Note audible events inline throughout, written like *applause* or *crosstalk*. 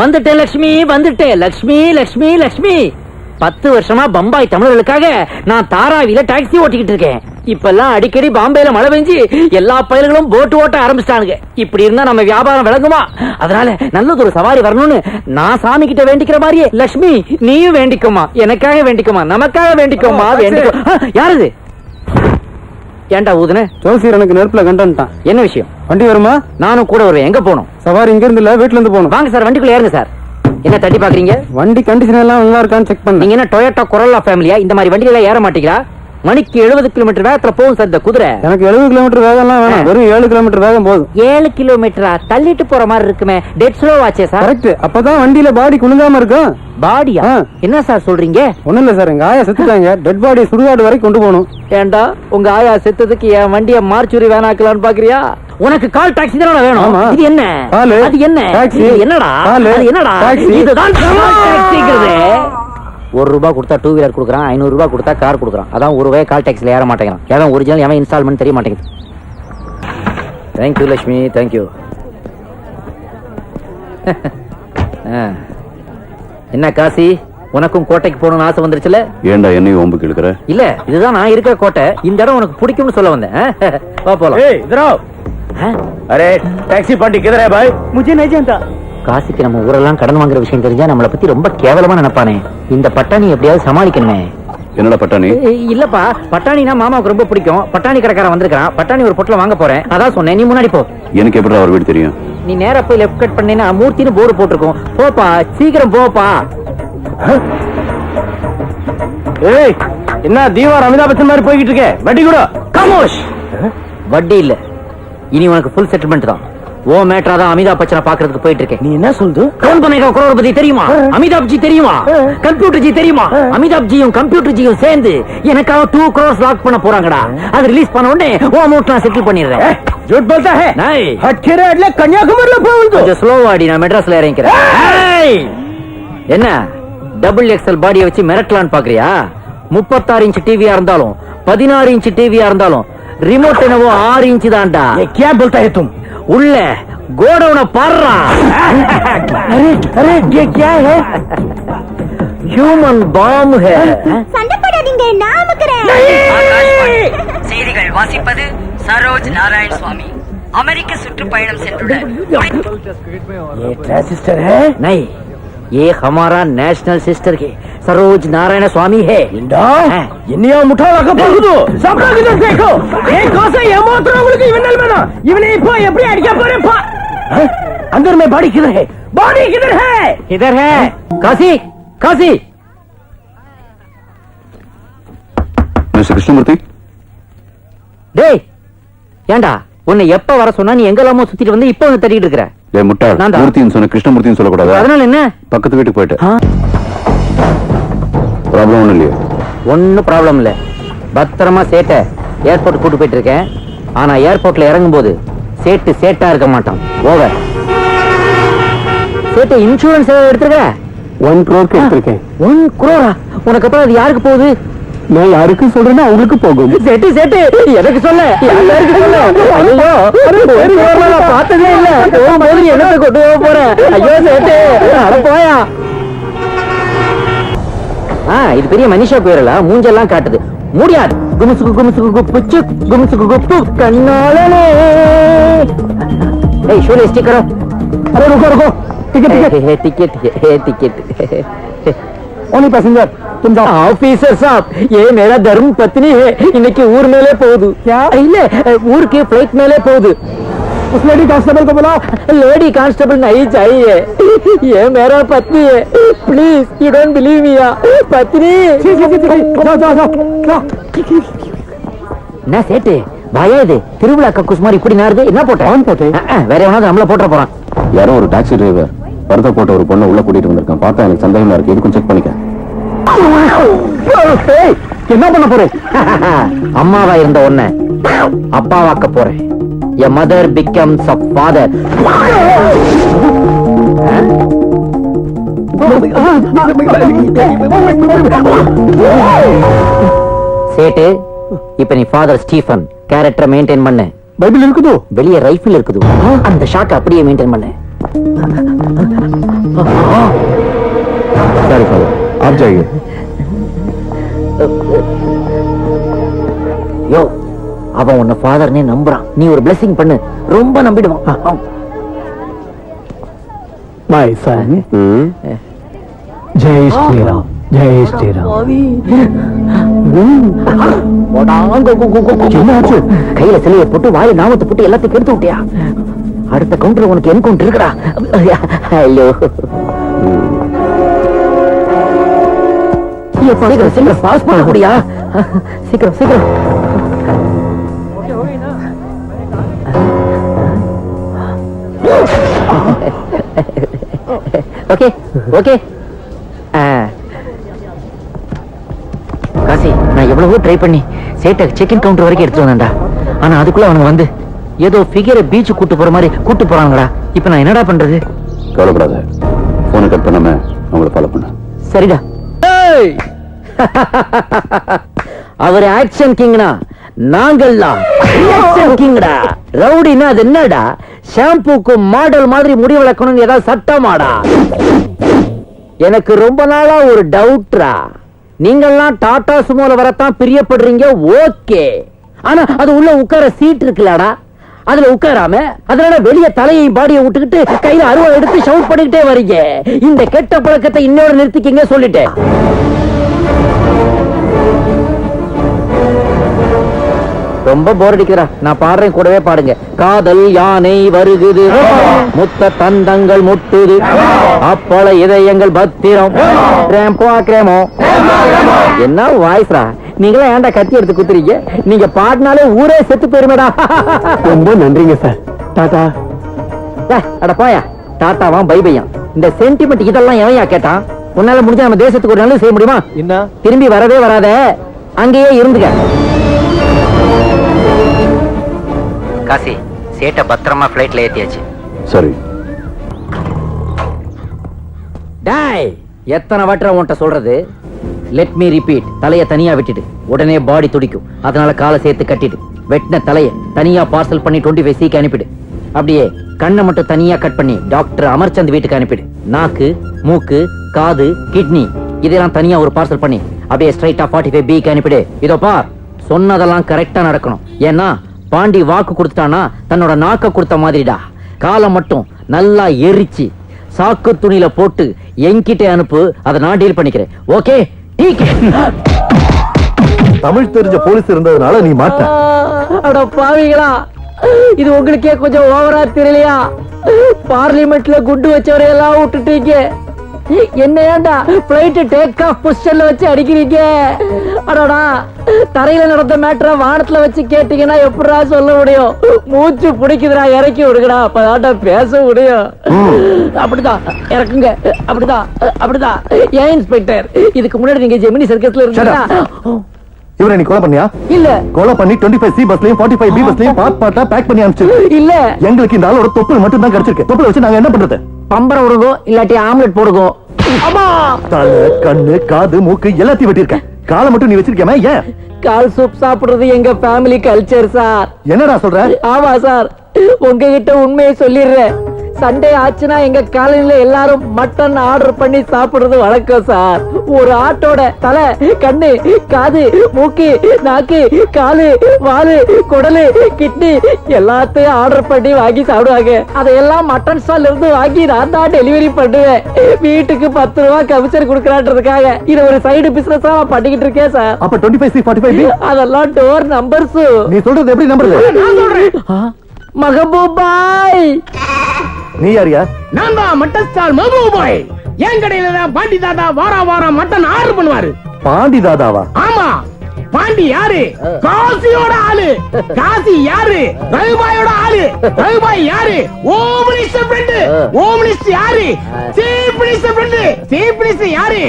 வந்துட்டேன் லக்ஷ்மி வந்துட்டேன். லக்ஷ்மி லக்ஷ்மி லக்ஷ்மி. பத்து வருஷமா பம்பாய் தமிழர்களுக்காக நான் தாராவில டாக்ஸி ஓட்டிக்கிட்டு இருக்கேன். இப்பெல்லாம் அடிக்கடி பாம்பேல மழை பெஞ்சு எல்லா பயல்களும் போட்டு ஓட்ட ஆரம்பிச்சிட்டானுங்க. இப்படி இருந்தா நம்ம வியாபாரம் விளங்குமா? அதனால நல்லது ஒரு சவாரி வரணும்னு நான் சாமி கிட்ட வேண்டிக்கிற மாதிரியே லக்ஷ்மி நீயும் வேண்டிக்கோமா எனக்காக வேண்டிக்கோமா நமக்காக வேண்டிக்கோமா வேண்டிக்கோ ஆ, யாருது ஏன்டா ஊதுன? ஜோசியர் எனக்கு நெருப்புல கண்டான்ட்டான் என்ன விஷயம்? வண்டி வருமா? நானும் கூட வருவேன். எங்க போகணும்? சவாரி இங்க இருந்து இல்ல வீட்ல இருந்து போகணும். வாங்க சார் வண்டிக்குள்ள ஏறுங்க சார். என்ன தட்டி பாக்குறீங்க? வண்டி கண்டிஷன் எல்லாம் நல்லா இருக்கான்னு செக் பண்ண நீங்க என்ன டொயோட்டா கொரோலா ஃபேமிலியா இந்த மாதிரி வண்டியில ஏற மாட்டீங்களா? மணிக்கு எழுபது கிலோமீட்டர் வேகத்துல போகும் சார் இந்த குதிரை. எனக்கு எழுபது கிலோமீட்டர் வேகம் எல்லாம் வேணாம். வெறும் ஏழு கிலோமீட்டர் வேகம் போதும். ஏழு கிலோமீட்டரா தள்ளிட்டு போற மாதிரி இருக்குமே. டெட் ஸ்லோ ஆச்சே சார். கரெக்ட் அப்பதான் வண்டியில பாடி குலுங்காம இருக்கும். பாடியா. என்ன சார் சொல்றீங்க? ஒண்ணும் இல்ல சார். எங்க ஆயா செத்துட்டாங்க. டெட் பாடி சுடுகாடு வரைக்கும் கொண்டு போகணும். ஏண்டா உங்க ஆயா செத்ததுக்கு என் வண்டிய மார்ச்சுரி வேணாக்கலாம்னு பாக்குறியா? உனக்கு கால் டாக்ஸி தானே வேணும். இது என்ன. அது என்ன? என்னடா? என்னடா? டாக்ஸி. இதுதான் டாக்ஸிங்கிறது ஒரு ரூபாய் கொடுத்தா டூ வீலர் கொடுக்குறான் ஐநூறு ரூபாய் கொடுத்தா கார் கொடுக்குறான் அதான் ஒரு ரூபாய் கால் டாக்ஸில ஏற மாட்டேங்கிறான் எவன் ஒரிஜினல் எவன் இன்ஸ்டால்மெண்ட் தெரிய மாட்டேங்குது தேங்க்யூ லட்சுமி தேங்க்யூ என்ன காசி உனக்கும் கோட்டைக்கு போகணும்னு ஆசை வந்துருச்சுல ஏன்டா என்னையும் ஒம்புக்கு இழுக்கிற இல்ல இதுதான் நான் இருக்கிற கோட்டை இந்த இடம் உனக்கு பிடிக்கும்னு சொல்ல வந்தேன் ஆ? வா போலாம் इधर आओ ஆ? அரே டாக்ஸி பாண்டி கிதர் பாய் मुझे नहीं जानता காசிக்கு நம்ம ஊரெல்லாம் கடன் வாங்குற விஷயம் தெரிஞ்சா நம்மளை பத்தி ரொம்ப கேவலமா நினைப்பானே. இந்த பட்டாணி எப்படியாவது சமாளிக்கணுமே. என்னடா பட்டாணி? இல்லப்பா. பட்டாணினா மாமாவுக்கு ரொம்ப பிடிக்கும். பட்டாணி கடைக்காரன் வந்திருக்கான் பட்டாணி ஒரு பொட்டல வாங்க போறேன். அதான் சொன்னேன். நீ முன்னாடி போ. எனக்கு எப்படி அவர் வீடு தெரியும்? நீ நேரா போய் லெஃப்ட் கட் பண்ணினா மூர்த்தின்னு போர்டு போட்டிருக்கோம். போப்பா சீக்கிரம் போப்பா. ஏய் என்ன தீவார் அமிதாப் பச்சன் மாதிரி போய்கிட்டு இருக்கே? வண்டி கூட. கமோஷ் வட்டி இல்ல. இனி உனக்கு ஃபுல் செட்டில்மெண்ட் தான். ஓ மேட்ரா தான் அமிதாப் பச்சனை பாக்குறதுக்கு போயிட்டு இருக்கேன் நீ என்ன சொல்லுது கவுன் பனேகா கரோர்பதி தெரியுமா அமிதாப் ஜி தெரியுமா கம்ப்யூட்டர் ஜி தெரியுமா அமிதாப் ஜியும் கம்ப்யூட்டர் ஜியும் சேர்ந்து எனக்காக டூ crores லாக் பண்ண போறாங்கடா அது ரிலீஸ் பண்ண உடனே ஓ அமௌண்ட் நான் செட்டில் பண்ணிடுறேன் झूठ बोलता है நாய் हटकेरे अडले कन्याकुमारी போகுது கொஞ்சம் ஸ்லோ ஆடி நான் மெட்ராஸ்ல இறங்கிக்கிறேன் ஏய்! என்ன டபுள் எக்ஸல் பாடியை வச்சு மிரட்டலான்னு பாக்குறியா முப்பத்தாறு இன்ச் டிவியா இருந்தாலும் பதினாறு இன்ச் டிவியா இருந்தாலும் ரிமோட் என்னவோ ஆறு இன்ச் தான்டா ये क्या बोलता है तुम உள்ள கோடவுன பாடுறா अरे अरे ये क्या है ஹியூமன் பாம் ஹே சண்டை போடாதீங்க நான் அமுக்குறேன் ஆகாஷ்வாணி. செய்திகள் வாசிப்பது சரோஜ் நாராயண் சுவாமி அமெரிக்க சுற்றுப்பயணம் சென்றுள்ள ये ट्रांजिस्टर है नहीं ये हमारा नेशनल सिस्टर के सरोज नारायण स्वामी है। என்னையா முட்டாளாக்க போகுது சாப்பிடாங்க கேக்கோ ஏ கோசை ஏமாத்துறவங்களுக்கு இவனல் வேணா இவனை இப்போ எப்படி அடிக்க போறேன் பா अंदर में बॉडी किधर है? बॉडी किधर है? इधर है? काशी काशी। மிஸ்டர் கிருஷ்ணமூர்த்தி டேய் ஏண்டா? உன்னை எப்ப வர சொன்னா நீ எங்கெல்லாமோ சுத்திட்டு வந்து இப்ப வந்து தட்டிட்டு இருக்கிற? ஏ முட்டாள். மூர்த்தின்னு சொன்ன கிருஷ்ணமூர்த்தின்னு சொல்லக்கூடாதா? அதனால என்ன? பக்கத்து வீட்டுக்கு போயிட்டு? ப்ராப்ளம் ஒண்ணும் இல்லையா. ஒன்னும் ப்ராப்ளம் இல்ல. பத்திரமா சேட்டை. ஏர்போர்ட் கூட்டு போயிட்டு இருக்கேன் ஆனா ஏர்போர்ட்ல இறங்கும் போது சேட்டு சேட்டா இருக்க மாட்டான். ஓவர் சேட்டு இன்சூரன்ஸ் எடுத்துருக்க? ஒன் க்ரோர் எடுத்திருக்கேன். ஒன் குரோரா உனக்கு அப்புறம் அது யாருக்கு போகுது? நான் யாருக்கு சொல்றேன்னா அவங்களுக்கு போகும். செட்டு செட்டு எனக்கு சொல்ல. யாருக்கு சொல்ல? பார்த்ததே இல்ல. போகும்போது என்ன கொண்டு போக போறேன் ஐயோ செட்டு போயா. ஆ இது பெரிய மனுஷா பேரலா மூஞ்செல்லாம் காட்டுது. முடியாது. குமுசுக்கு குமுசுக்கு குப்புச்சு குமுசுக்கு குப்பு கண்ணாலே ஏய் ஷோலே ஸ்டிக்கரோ அரே ருக்கோ ருக்கோ ticket ticket ticket ticket only passenger तुम जाओ ஆபீசர் சாப் ஏ மேரா தர்ம பத்னி ஹே இன்னைக்கு ஊர் மேலே போகுது இல்ல ஊருக்கு ஃபிளைட் மேலே போகுது उस लेडी कांस्टेबल को बुलाओ लेडी कांस्टेबल नहीं चाहिए ये मेरा पत्नी है please you don't believe me पत्नी जी जी जी जी जाओ जाओ जाओ जाओ என்ன சேட்டு பயா இது திருவிழா கக்கூஸ் மாதிரி இப்படி நாருது என்ன போட்ட அவன் போட்டேன். அஹ், அஹ், வேற எவனாவது நம்மள போட்டுற போறான் யாரோ ஒரு டாக்ஸி டிரைவர் பரத போட்ட ஒரு பொண்ணை உள்ள கூட்டிட்டு வந்திருக்கான். பார்த்தா எனக்கு சந்தேகமா இருக்கு. இதுக்கும் செக் பண்ணிக்க. என்ன பண்ண போறேன் அம்மாவா இருந்த உன்னை அப்பாவாக்க போறேன். A mother becomes a father சேட்டு இப்ப நீ ஃபாதர் ஸ்டீஃபன். கேரக்டர் மெயின்டைன் பண்ணு. பைபிள் இருக்குதோ? வெளிய ரைஃபிள் இருக்குது? அந்த ஷாக் அப்படியே மெயின்டைன் பண்ணு. சாரி ஃபாதர் आप जाइए யோ அவன் உன்னை ஃபாதர்னே நம்புறான் நீ ஒரு blessing பண்ணு ரொம்ப நம்பிடுவான் மை சன் ஜெய் ஸ்ரீராம் ஜெய் ஸ்ரீராம் என்னாச்சு கையில சிலையை போட்டு வாயில நாமத்தை போட்டு எல்லாத்தையும் கெடுத்து விட்டியா அடுத்த கவுண்டர் உனக்கு என் கவுண்டர் இருக்கடா ஹலோ சீக்கிரம் சீக்கிரம் பாஸ் பண்ண முடியா? சீக்கிரம் சீக்கிரம். Okay okay. காசி நான் எவ்வளவோ ட்ரை பண்ணி சேட்டை செக் இன் கவுண்டர் வரைக்கும் எடுத்து வந்தேன்டா. ஆனா அதுக்குள்ள அவனுக்கு வந்து ஏதோ ஃபிகரை பீச் கூட்டு போற மாதிரி கூட்டு போறாங்கடா. இப்ப நான் என்னடா பண்றது? கவலைப்படாத. போனை கட் பண்ணாம அவங்கள ஃபாலோ பண்ண. சரிடா. *laughs* அவர் ஆக்ஷன் கிங்னா நாங்கள்லாம் ரியாக்ஷன் கிங்டா ரவுடினா அது என்னடா? ஷாம்புக்கு மாடல் மாதிரி முடி வளர்க்கணும்னு ஏதாவது சட்டமாடா? எனக்கு ரொம்ப நாளா ஒரு டவுட்ரா நீங்கெல்லாம் டாடா சுமோல வரத்தான் பிரியப்படுறீங்க ஓகே. ஆனா அது உள்ள உட்கார சீட் இருக்குல்லடா. அதுல உட்காராம அதனால வெளிய தலையை பாடியை விட்டுக்கிட்டு கையில அருவா எடுத்து ஷவுட் பண்ணிக்கிட்டே வரீங்க. இந்த கெட்ட பழக்கத்தை இன்னொரு நிறுத்திக்கிங்க சொல்லிட்டேன். ரொம்ப போர் அடிக்கிறா. நான் பாடுறேன் கூடவே பாடுங்க. காதல் யானை வருகுது. முத்த தந்தங்கள் முட்டுது. அப்பள இதயங்கள் பத்திரம். கிரேம்போ கிரேமோ என்ன வாய்ஸ்ரா? நீங்களா ஏன்டா கத்தி எடுத்து குத்துறீங்க? நீங்க பாடினாலே ஊரே செத்து போயிருமேடா. ரொம்ப நன்றிங்க சார். டாடா அட போயா. டாட்டாவா பை பையா இந்த சென்டிமெண்ட் இதெல்லாம் எவையா கேட்டான் உன்னால முடிஞ்சா நம்ம தேசத்துக்கு ஒரு நல்லது செய்ய முடியுமா? என்ன? திரும்பி வரவே வராத. அங்கேயே இருந்துக்க. காசி சேட்டை பத்திரமா பிளைட்ல ஏத்தியாச்சு. சரி. டாய் எத்தனை வாட்டர் உன்கிட்ட சொல்றது? லெட் மீ ரிப்பீட் தலைய தனியா விட்டுடு. உடனே பாடி துடிக்கும். அதனால காலை சேர்த்து கட்டிடு. வெட்டின தலைய தனியா பார்சல் பண்ணி டுவெண்ட்டி ஃபைவ் சிக்கு அனுப்பிடு. அப்படியே கண்ணை மட்டும் தனியா கட் பண்ணி டாக்டர் அமர்ச்சந்த் வீட்டுக்கு அனுப்பிடு. நாக்கு மூக்கு காது கிட்னி இதெல்லாம் தனியா ஒரு பார்சல் பண்ணி அப்படியே ஸ்ட்ரைட்டா ஃபார்ட்டி ஃபைவ் பிக்கு அனுப்பிடு. இதோ பார் சொன்னதெல்லாம் கரெக்டா நடக்கணும். ஏன்னா பாண்டி வாக்கு கொடுத்துட்டானா தன்னோட நாக்க கொடுத்த மாதிரிடா. காலை மட்டும் நல்லா எரிச்சு சாக்கு துணியில போட்டு என்கிட்ட அனுப்பு அதை நான் டீல் பண்ணிக்கிறேன். ஓகே தமிழ் தெரிஞ்ச போலீஸ் இருந்ததுனால நீ மாட்ட. அட பாவிகளா. இது உங்களுக்கே கொஞ்சம் ஓவரா தெரியலையா? பார்லிமெண்ட்ல குண்டு வச்சவரை எல்லாம் விட்டுட்டீங்க. என்ன ஏன்டா பிளைட் டேக் ஆஃப் பொசிஷன்ல வச்சு அடிக்கிறீங்க? அடடா. தரையில நடந்த மேட்டரை வானத்துல வச்சு கேட்டீங்கன்னா எப்படிடா சொல்ல முடியும்? மூச்சு பிடிக்குதுடா இறக்கி விடுங்கடா. அப்பதான்டா பேச முடியும். அப்படிதான். இறக்குங்க. அப்படிதான். அப்படிதான். ஏன் இன்ஸ்பெக்டர்? இதுக்கு முன்னாடி நீங்க ஜெமினி சர்க்கஸ்ல இருந்தா இவரை நீ கொலை பண்ணியா? இல்ல. கொலை பண்ணி டுவெண்ட்டி ஃபைவ் சி பஸ்லயும் ஃபார்ட்டி ஃபைவ் பி பஸ்லயும் பார்ட் பார்ட்டா பேக் பண்ணி அனுப்பிச்சு. இல்ல. எங்களுக்கு இந்த ஆளோட தொப்புள் மட்டும் தான் கிடைச்சிருக்கு. தொப்புள் வச்சு நாங்க என்ன பண்றது? பம்பரம் விடுங்கோ இல்லாட்டி ஆம்லெட் தலை கண்ணு காது மூக்கு எல்லாத்தையும் வெட்டியிருக்கேன். காலை மட்டும் நீ வச்சிருக்கேமே ஏன்? கால் சூப் சாப்பிடுறது எங்க ஃபேமிலி கல்ச்சர் சார் என்னடா சொல்ற? ஆமா சார் உங்ககிட்ட உண்மையை சொல்லிடுறேன். சண்டே ஆச்சுன்னா எங்க காலனில எல்லாரும் மட்டன் ஆர்டர் பண்ணி சாப்பிடுறது வழக்கம் சார். ஒரு ஆட்டோட தலை கண்ணு காது மூக்கு நாக்கு காலு வாலு குடலு கிட்னி எல்லாத்தையும் ஆர்டர் பண்ணி வாங்கி சாப்பிடுவாங்க. அதையெல்லாம் மட்டன் ஸ்டால்ல இருந்து வாங்கி நான் தான் டெலிவரி பண்ணுவேன். வீட்டுக்கு பத்து ரூபா கமிஷன் கொடுக்கறான்றதுக்காக இது ஒரு சைடு பிசினஸா நான் பண்ணிக்கிட்டு இருக்கேன் சார். அப்ப டுவெண்ட்டி ஃபைவ் ஃபார்ட்டி ஃபைவ் அதெல்லாம் டோர் நம்பர்ஸ் நீ சொல்றது எப்படி நம்புறது? மகபூபாய். நீ யாரியா நான் தான் மட்டன் ஸ்டால் மதுபாய் என் கடையில தான் பாண்டி தாத்தா வாரம் வாரம் மட்டன் ஆர்டர் பண்ணுவாரு. பாண்டி தாதாவா? ஆமா. பாண்டி யாரு? காசியோட ஆளு. காசி யாரு? ரகுபாயோட ஆளு. ரகுபாய் யாரு? ஓம் மினிஸ்டர் ஃப்ரெண்ட் ஓம் மினிஸ்டர் யாரு? Chief minister friend chief minister யாரு?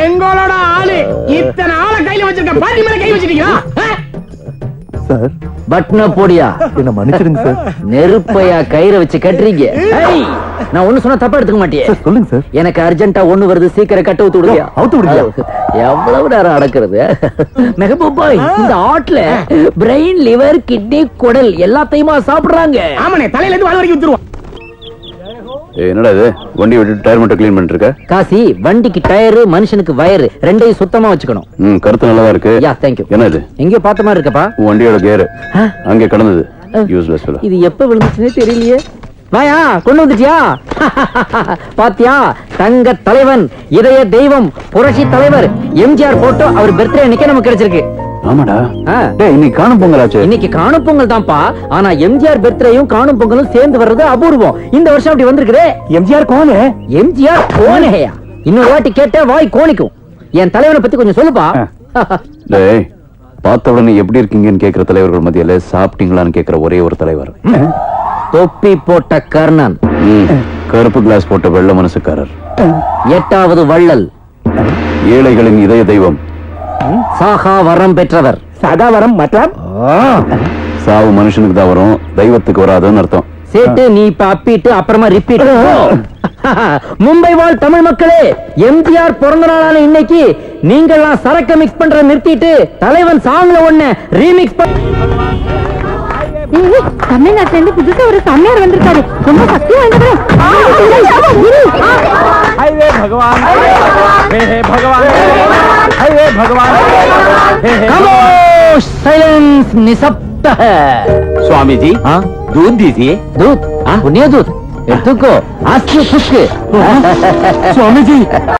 எங்களோட ஆளு. இத்தனை ஆளை கையில வச்சிருக்க பாண்டி மேல கை வச்சிருக்கீங்களா? சார். பட்ன போடியா? என்ன மன்னிச்சிடுங்க சார். நெருப்பையா கயிறை வச்சு கட்டுறீங்க. நான் ஒண்ணு சொன்னா தப்பா எடுத்துக்க மாட்டியே. சார் சொல்லுங்க சார். எனக்கு அர்ஜென்ட்டா ஒண்ணு வருது சீக்கிரம் கட்ட ஊத்து விடுவியா? அவுத்து விடுவியா? எவ்வளவு நேரம் அடக்குறது? மெகபூபாய் இந்த ஆட்ல பிரெயின் லிவர் கிட்னி குடல் எல்லாத்தையுமா சாப்பிடுறாங்க? ஆமாண்ணே தலையில இருந்து வால் வரைக்கும் வித்துருவோம் என்னடா இது? வண்டி விட்டுட்டு டயர் மட்டும் க்ளீன் பண்ணிட்டு இருக்க காசி வண்டிக்கு டயரு மனுஷனுக்கு வயரு ரெண்டையும் சுத்தமா வச்சுக்கணும். ம் கருத்து நல்லா தான் இருக்கு. யா தேங்க்யூ என்ன இது எங்கேயோ பார்த்த மாதிரி இருக்கப்பா. வண்டியோட ஆ? அங்கே கடந்தது. யூஸ்லெஸ் இது எப்ப விழுந்துச்சுன்னே தெரியலையே. வாயா கொண்டு வந்துட்டியா? *laughs* பாத்தியா? தங்க தலைவன் இதய தெய்வம் புரட்சி தலைவர் எம்ஜிஆர் போட்டோ அவர் பர்த்டே அன்னைக்கே நமக்கு கிடைச்சிருக்கு. ஆமாடா. டேய் இன்னைக்கு காணும் பொங்கலாச்சு. இன்னைக்கு காணும் பொங்கல் தான்ப்பா. ஆனா எம்ஜிஆர் பர்த்டேயும் காணும் பொங்கலும் சேர்ந்து வர்றது அபூர்வம். இந்த வருஷம் அப்படி வந்திருக்குதே. எம்ஜிஆர் கோனே? எம்ஜிஆர் கோனேயா இன்னொரு வாட்டி கேட்டா வாய் கோணிக்கும். என் தலைவனை பத்தி கொஞ்சம் சொல்லுப்பா. *laughs* டேய் பார்த்த உடனே எப்படி இருக்கீங்கன்னு கேக்குற தலைவர்கள் மத்தியில சாப்பிட்டீங்களான்னு கேக்குற ஒரே ஒரு தலைவர். தொப்பி போட்ட கர்ணன். கருப்பு கிளாஸ் போட்ட வெள்ள மனசுக்காரர். எட்டாவது வள்ளல். ஏழைகளின் இதய தெய்வம். சாகா வரம் பெற்றவர். சதாவரம் மத்தம் சாவு மனுஷனுக்கு தான் வரும் தெய்வத்துக்கு வராதுன்னு அர்த்தம். சேட்டு நீ இப்ப அப்பிட்டு அப்புறமா ரிப்பீட் *laughs* மும்பை வாழ் தமிழ் மக்களே எம்ஜிஆர் பிறந்த நாளான இன்னைக்கு நீங்கெல்லாம் சரக்க மிக்ஸ் பண்ற நிறுத்திட்டு தலைவன் சாங்ல ஒண்ணு ரீமிக்ஸ் தமிழ்நாட்டுல இருந்து புதுசா ஒரு சமையர் வந்திருக்காரு. ரொம்ப சக்தி வாய்ந்தவர். ஹைவே பகவான். ஹே ஹே பகவான். హరే भगवान సైలెన్స్ నిశ్శబ్ద स्वामी जी हाँ दूध दीजिए दूध हाँ? पुण्य दूध तुमको आज खुश स्वामी जी